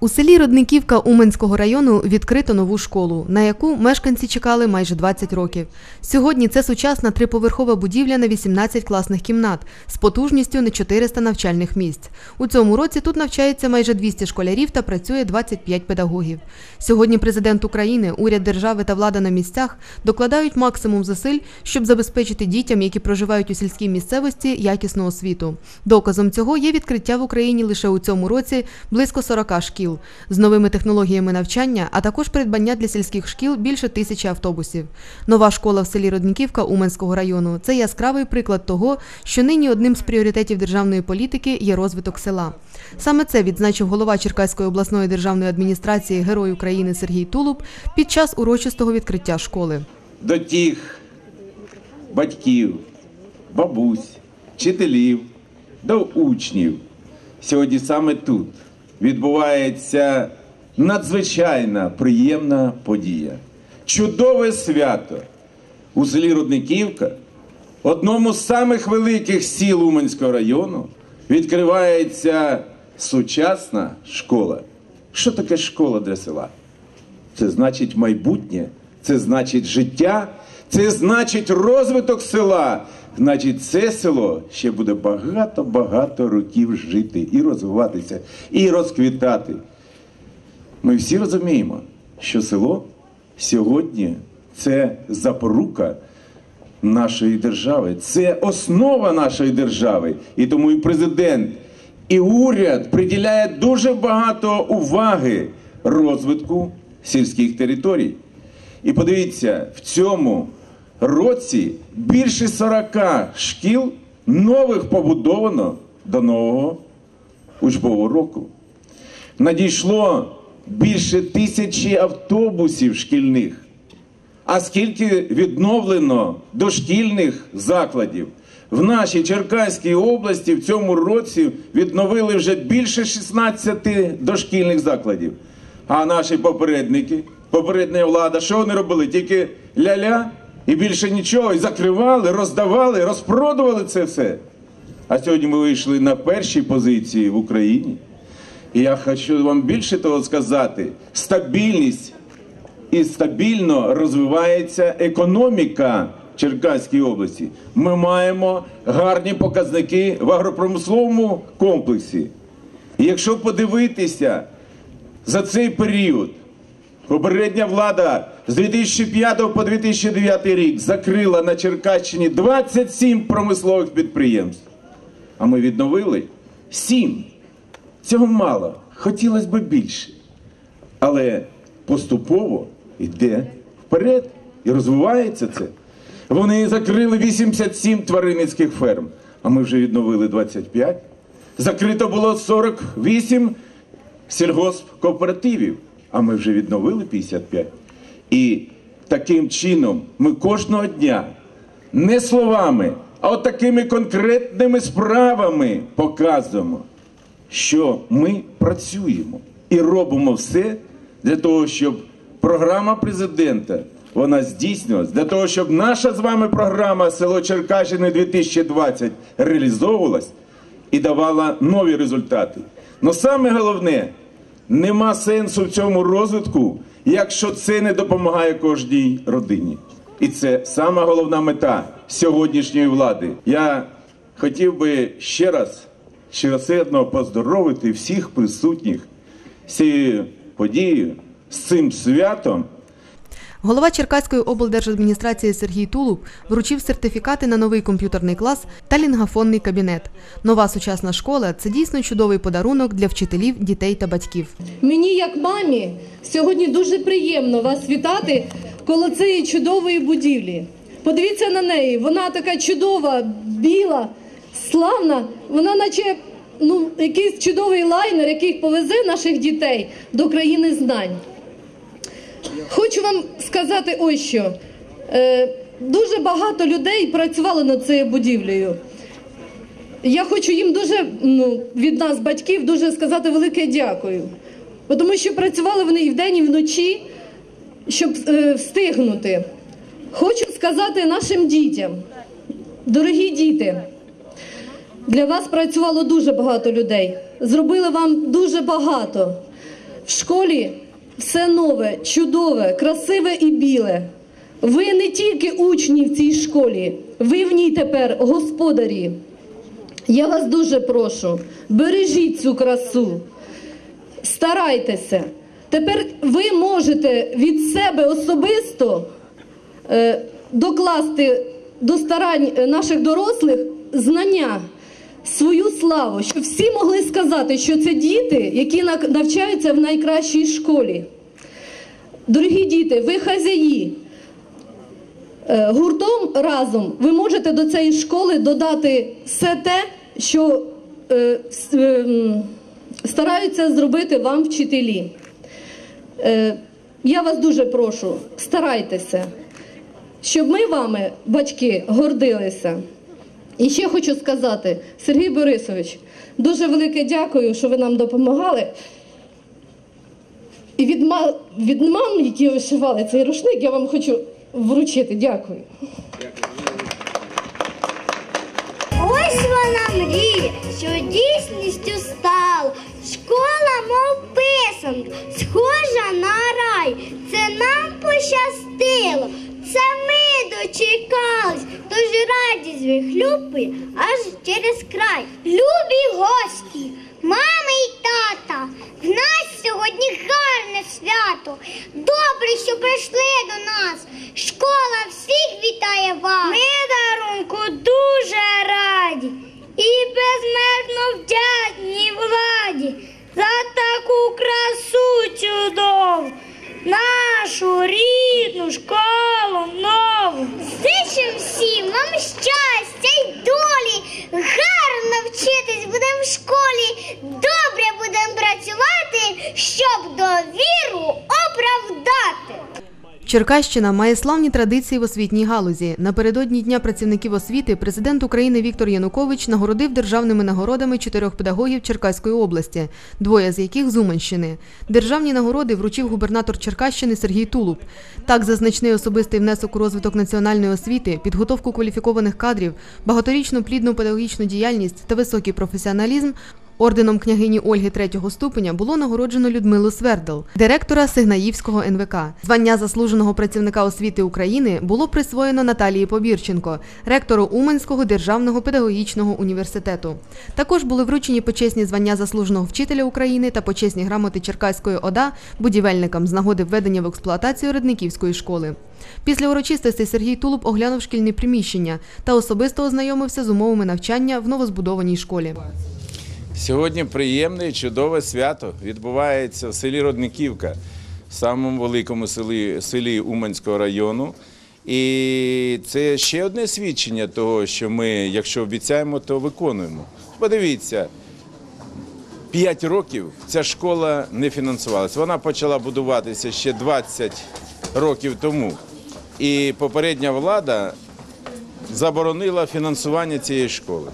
У селі Родниківка Уменського району відкрито нову школу, на яку мешканці чекали майже 20 років. Сьогодні це сучасна триповерхова будівля на 18 класних кімнат з потужністю на 400 навчальних місць. У цьому році тут навчається майже 200 школярів та працює 25 педагогів. Сьогодні президент України, уряд держави та влада на місцях докладають максимум зусиль, щоб забезпечити дітям, які проживають у сільській місцевості, якісну освіту. Доказом цього є відкриття в Україні лише у цьому році близько 40 шкіл з новими технологіями навчання, а також придбання для сільських шкіл більше тисячі автобусів. Нова школа в селі Родниківка Уменського району це яскравий приклад того, що нині одним з пріоритетів державної політики є розвиток села. Саме це відзначив голова Черкаської обласної державної адміністрації Герой України Сергій Тулуб під час урочистого відкриття школи. до тих батьків, бабусь, вчителів, до учнів. Сьогодні саме тут відбувається надзвичайна приємна подія. Чудове свято у селі Рудниківка, одному з самих великих сіл Уманського району, відкривається сучасна школа. Що таке школа для села? Це значить майбутнє, це значить життя, це значить розвиток села. Значить, це село ще буде багато-багато років жити і розвиватися, і розквітати. Ми всі розуміємо, що село сьогодні це запорука нашої держави, це основа нашої держави. І тому і президент, і уряд приділяє дуже багато уваги розвитку сільських територій. І подивіться, в цьому році більше 40 шкіл нових побудовано до нового учбового року. Надійшло більше тисячі автобусів шкільних. А скільки відновлено дошкільних закладів? В нашій Черкаській області в цьому році відновили вже більше 16 дошкільних закладів. А наші попередники, попередня влада, що вони робили? Тільки ля-ля і більше нічого. І закривали, роздавали, розпродували це все. А сьогодні ми вийшли на першій позиції в Україні. І я хочу вам більше того сказати: стабільність і стабільно розвивається економіка Черкаської області. Ми маємо гарні показники в агропромисловому комплексі. І якщо подивитися за цей період, попередня влада з 2005 по 2009 рік закрила на Черкащині 27 промислових підприємств. А ми відновили 7. Цього мало. Хотілося б більше. Але поступово йде вперед і розвивається це. Вони закрили 87 тваринницьких ферм, а ми вже відновили 25. Закрито було 48 сільгоспкооперативів, а ми вже відновили 55. І таким чином ми кожного дня не словами, а от такими конкретними справами показуємо, що ми працюємо і робимо все для того, щоб програма президента вона здійснювалась, для того, щоб наша з вами програма село Черкащини 2020 реалізовувалась і давала нові результати. Но саме головне, нема сенсу в цьому розвитку, якщо це не допомагає кожній родині. І це сама головна мета сьогоднішньої влади. Я хотів би ще раз щиросердно поздоровити всіх присутніх з цією подією, з цим святом. Голова Черкаської облдержадміністрації Сергій Тулуб вручив сертифікати на новий комп'ютерний клас та лінгафонний кабінет. Нова сучасна школа це дійсно чудовий подарунок для вчителів, дітей та батьків. Мені, як мамі, сьогодні дуже приємно вас вітати коло цієї чудової будівлі. Подивіться на неї, вона така чудова, біла, славна. Вона, наче ну, якийсь чудовий лайнер, який повезе наших дітей до країни знань. Хочу вам сказати ось що. Е, дуже багато людей працювало над цією будівлею. Я хочу їм дуже ну, від нас, батьків, дуже сказати велике дякую. Тому що працювали вони і вдень, і вночі, щоб е, встигнути. Хочу сказати нашим дітям, дорогі діти, для вас працювало дуже багато людей. Зробили вам дуже багато. в школі все нове, чудове, красиве і біле. Ви не тільки учні в цій школі, ви в ній тепер господарі. Я вас дуже прошу, бережіть цю красу, старайтеся. Тепер ви можете від себе особисто е, докласти до старань е, наших дорослих знання, свою славу, щоб всі могли сказати, що це діти, які навчаються в найкращій школі. Дорогі діти, ви хазяї. Е, Гуртом разом ви можете до цієї школи додати все те, що е, е, стараються зробити вам вчителі. Я вас дуже прошу, старайтеся, щоб ми вами, батьки, гордилися. І ще хочу сказати, Сергій Борисович, дуже велике дякую, що ви нам допомагали. І від, ма- від мам, які вишивали цей рушник, я вам хочу вручити. Дякую. Ось вона мрія, що дійсністю стала. Школа, мов писанка, схожа на рай. Це нам пощастило, це ми дочекались, тож радість вихлюпує аж через край. Любі гості, мами й тата, в нас сьогодні гарне свято. Добре, що прийшли до нас. Школа всіх вітає вас. Ми дарунку дуже раді і безмежно вдячні владі за таку красу чудову. Нашу рідну школу нову. Всім вам щастя Черкащина має славні традиції в освітній галузі. Напередодні Дня працівників освіти президент України Віктор Янукович нагородив державними нагородами чотирьох педагогів Черкаської області, двоє з яких з Уманщини. Державні нагороди вручив губернатор Черкащини Сергій Тулуб. Так, за значний особистий внесок у розвиток національної освіти, підготовку кваліфікованих кадрів, багаторічну плідну педагогічну діяльність та високий професіоналізм Орденом княгині Ольги третього ступеня було нагороджено Людмилу Свердел, директора Сигнаївського НВК. Звання заслуженого працівника освіти України було присвоєно Наталії Побірченко, ректору Уманського державного педагогічного університету. Також були вручені почесні звання заслуженого вчителя України та почесні грамоти Черкаської ОДА будівельникам з нагоди введення в експлуатацію Редниківської школи. Після урочистостей Сергій Тулуб оглянув шкільні приміщення та особисто ознайомився з умовами навчання в новозбудованій школі. Сьогодні приємне і чудове свято відбувається в селі Родниківка, в самому великому селі, селі Уманського району. І це ще одне свідчення того, що ми, якщо обіцяємо, то виконуємо. Подивіться, 5 років ця школа не фінансувалася. Вона почала будуватися ще 20 років тому. І попередня влада заборонила фінансування цієї школи.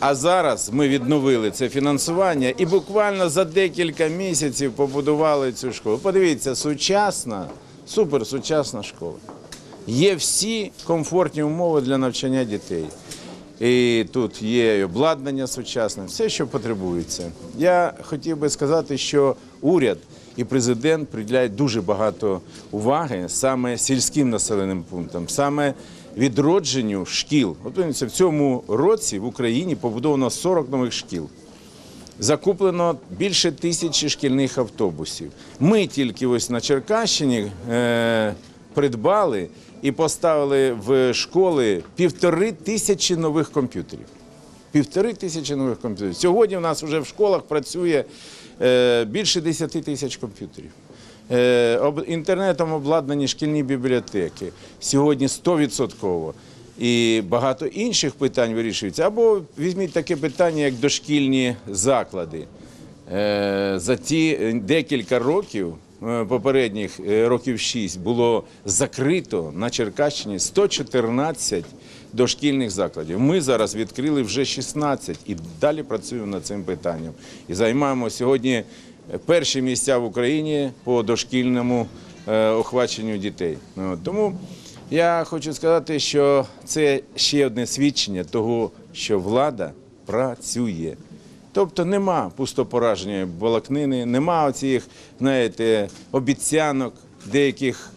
А зараз ми відновили це фінансування і буквально за декілька місяців побудували цю школу. Подивіться, сучасна, суперсучасна школа. Є всі комфортні умови для навчання дітей. І тут є обладнання сучасне, все, що потребується. Я хотів би сказати, що уряд і президент приділяють дуже багато уваги саме сільським населеним пунктам, саме відродженню шкіл. От в цьому році в Україні побудовано 40 нових шкіл. Закуплено більше тисячі шкільних автобусів. Ми тільки ось на Черкащині е, придбали і поставили в школи півтори тисячі нових комп'ютерів. Півтори тисячі нових комп'ютерів. Сьогодні в нас вже в школах працює е, більше 10 тисяч комп'ютерів. Е, інтернетом обладнані шкільні бібліотеки. Сьогодні 100%. І багато інших питань вирішується. Або візьміть таке питання, як дошкільні заклади. Е, За ті е, декілька років, попередніх років 6, було закрито на Черкащині 114 дошкільних закладів. Ми зараз відкрили вже 16 і далі працюємо над цим питанням. І займаємо сьогодні перші місця в Україні по дошкільному е, охваченню дітей. От, Тому я хочу сказати, що це ще одне свідчення того, що влада працює. Тобто нема пустопораження балакнини, нема оцих, знаєте, обіцянок деяких,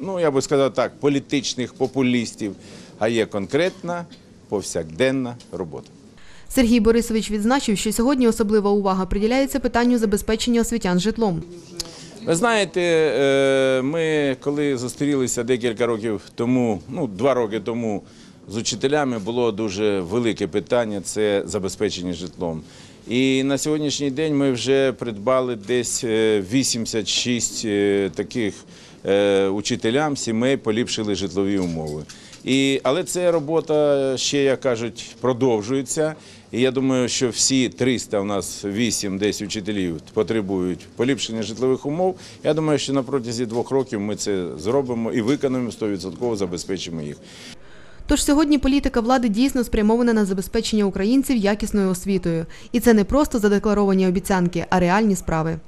ну я би сказав так, політичних популістів, а є конкретна повсякденна робота. Сергій Борисович відзначив, що сьогодні особлива увага приділяється питанню забезпечення освітян житлом. Ви знаєте, е, ми коли зустрілися декілька років тому, ну два роки тому з учителями, було дуже велике питання це забезпечення житлом. І на сьогоднішній день ми вже придбали десь е, 86 е, таких е, учителям сімей, поліпшили житлові умови. І, але ця робота ще, як кажуть, продовжується. І я думаю, що всі 300 у нас 8 десь учителів потребують поліпшення житлових умов. Я думаю, що на протязі двох років ми це зробимо і виконаємо 100% забезпечимо їх. Тож сьогодні політика влади дійсно спрямована на забезпечення українців якісною освітою. І це не просто задекларовані обіцянки, а реальні справи.